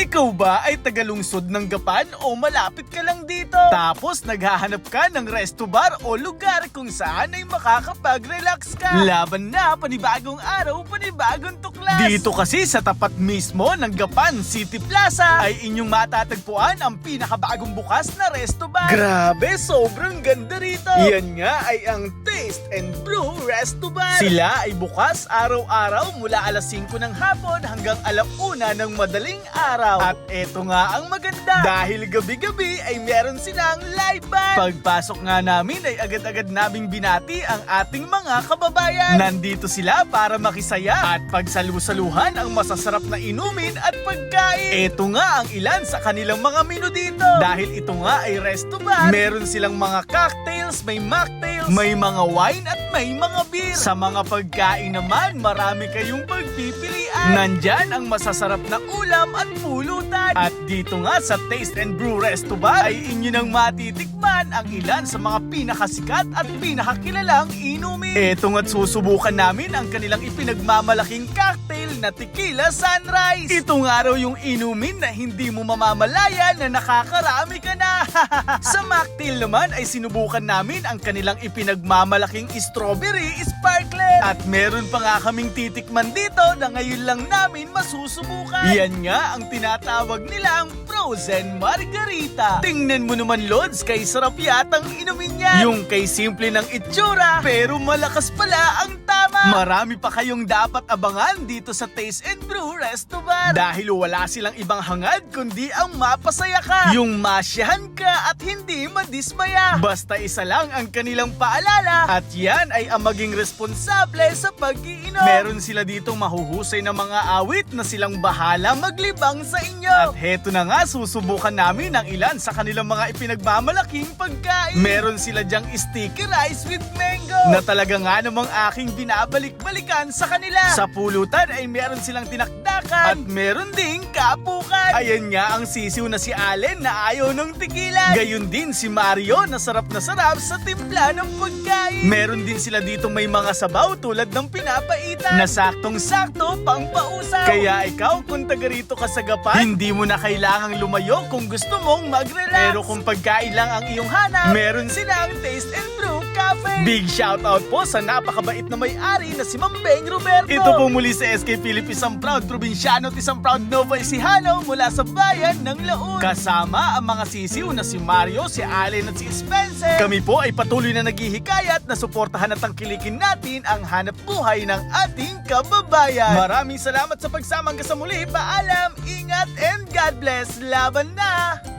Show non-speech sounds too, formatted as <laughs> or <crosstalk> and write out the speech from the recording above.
Ikaw ba ay tagalungsod ng Gapan o malapit ka lang dito? Tapos naghahanap ka ng resto bar o lugar kung saan ay makakapag-relax ka. Laban na, panibagong araw, panibagong tuklas. Dito kasi sa tapat mismo ng Gapan City Plaza ay inyong matatagpuan ang pinakabagong bukas na resto bar. Grabe, sobrang ganda rito. Yan nga ay ang Taste and Brew Resto Bar. Sila ay bukas araw-araw mula alas 5 ng hapon hanggang alauna ng madaling araw. At eto nga ang maganda. Dahil gabi-gabi ay meron silang live band. Pagpasok nga namin ay agad-agad naming binati ang ating mga kababayan. Nandito sila para makisaya at pagsalu-saluhan ang masasarap na inumin at pagkain. Eto nga ang ilan sa kanilang mga menu dito. Dahil ito nga ay resto bar, meron silang mga cocktails, may mocktails, may mga wine at may mga beer. Sa mga pagkain naman, marami kayong pagpipilian. Nandyan ang masasarap na ulam at pulutan. At dito nga sa Taste and Brew Resto Bar ay inyo nang matitikman ang ilan sa mga pinakasikat at pinakakilalang inumin. Eto nga't susubukan namin ang kanilang ipinagmamalaking cocktail na Tequila Sunrise. Ito nga raw yung inumin na hindi mo mamamalayan na nakakarami ka na. <laughs> sa mocktail naman ay sinubukan namin ang kanilang ipinagmamalaking strawberry sparklet. At meron pa nga kaming titikman dito na ngayon lang namin masusubukan. Yan nga ang tinatawag nilang frozen margarita. Tingnan mo naman Lods, kay sarap yatang inumin niya. Yung kay simple ng itsura, pero malakas pala ang. Marami pa kayong dapat abangan dito sa Taste and Brew Resto Bar. Dahil wala silang ibang hangad kundi ang mapasaya ka. Yung masyahan ka at hindi madismaya. Basta isa lang ang kanilang paalala at yan ay ang maging responsable sa pag-iinom. Meron sila ditong mahuhusay na mga awit na silang bahala maglibang sa inyo. At heto na nga, susubukan namin ang ilan sa kanilang mga ipinagmamalaking pagkain. Meron sila dyang sticky rice with mango na talaga nga namang aking binabalik-balikan sa kanila. Sa pulutan ay meron silang tinakdakan at meron ding kapukan. Ayan nga ang sisiw na si Allen na ayaw ng tigilan. Gayun din si Mario na sarap na sarap sa timpla ng pagkain. Meron din sila dito may mga sabaw tulad ng pinapaitan na saktong-sakto pang pausaw. Kaya ikaw kung taga rito ka sa Gapan, hindi mo na kailangang lumayo kung gusto mong mag-relax. Pero kung pagkain lang ang iyong hanap, meron silang Taste and Brew Big shoutout po sa napakabait na may-ari na si Mambeng Roberto. Ito po muli sa SK Philippines isang proud probinsyano at isang proud Nova Ecijano mula sa bayan ng Laon. Kasama ang mga sisiw na si Mario, si Allen at si Spencer. Kami po ay patuloy na naghihikayat na suportahan at tangkilikin natin ang hanap buhay ng ating kababayan. Maraming salamat sa pagsama hanggang sa muli. Paalam, ingat and God bless. Laban na!